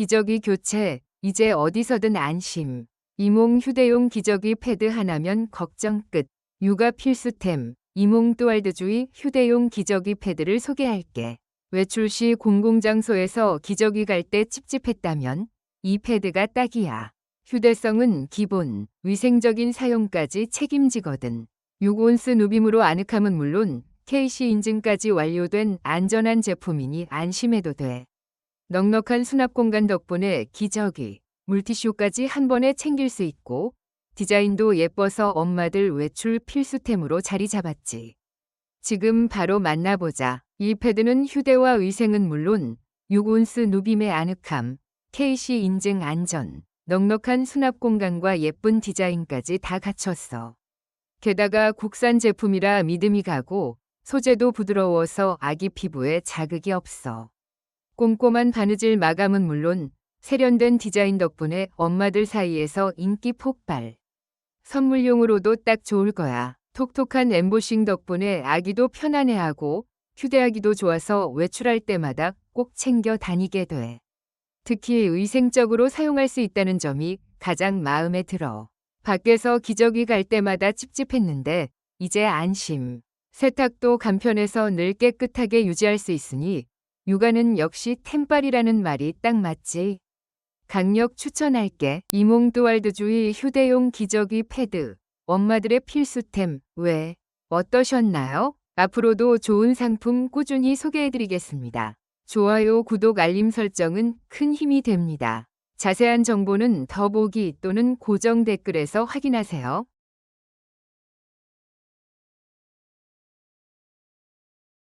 기저귀 교체, 이제 어디서든 안심. 이몽 휴대용 기저귀 패드 하나면 걱정 끝. 육아 필수템, 이몽 뚜알드주의 휴대용 기저귀 패드를 소개할게. 외출 시 공공장소에서 기저귀 갈 때 찝찝했다면 이 패드가 딱이야. 휴대성은 기본, 위생적인 사용까지 책임지거든. 6온스 누빔으로 아늑함은 물론 KC 인증까지 완료된 안전한 제품이니 안심해도 돼. 넉넉한 수납 공간 덕분에 기저귀, 물티슈까지 한 번에 챙길 수 있고 디자인도 예뻐서 엄마들 외출 필수템으로 자리 잡았지. 지금 바로 만나보자. 이 패드는 휴대와 위생은 물론 6온스 누빔의 아늑함, KC 인증 안전, 넉넉한 수납 공간과 예쁜 디자인까지 다 갖췄어. 게다가 국산 제품이라 믿음이 가고 소재도 부드러워서 아기 피부에 자극이 없어. 꼼꼼한 바느질 마감은 물론 세련된 디자인 덕분에 엄마들 사이에서 인기 폭발. 선물용으로도 딱 좋을 거야. 톡톡한 엠보싱 덕분에 아기도 편안해하고 휴대하기도 좋아서 외출할 때마다 꼭 챙겨 다니게 돼. 특히 위생적으로 사용할 수 있다는 점이 가장 마음에 들어. 밖에서 기저귀 갈 때마다 찝찝했는데 이제 안심. 세탁도 간편해서 늘 깨끗하게 유지할 수 있으니 육아는 역시 템빨이라는 말이 딱 맞지. 강력 추천할게. 이몽 뚜알드주의 휴대용 기저귀 패드. 엄마들의 필수템. 왜? 어떠셨나요? 앞으로도 좋은 상품 꾸준히 소개해드리겠습니다. 좋아요, 구독, 알림 설정은 큰 힘이 됩니다. 자세한 정보는 더보기 또는 고정 댓글에서 확인하세요.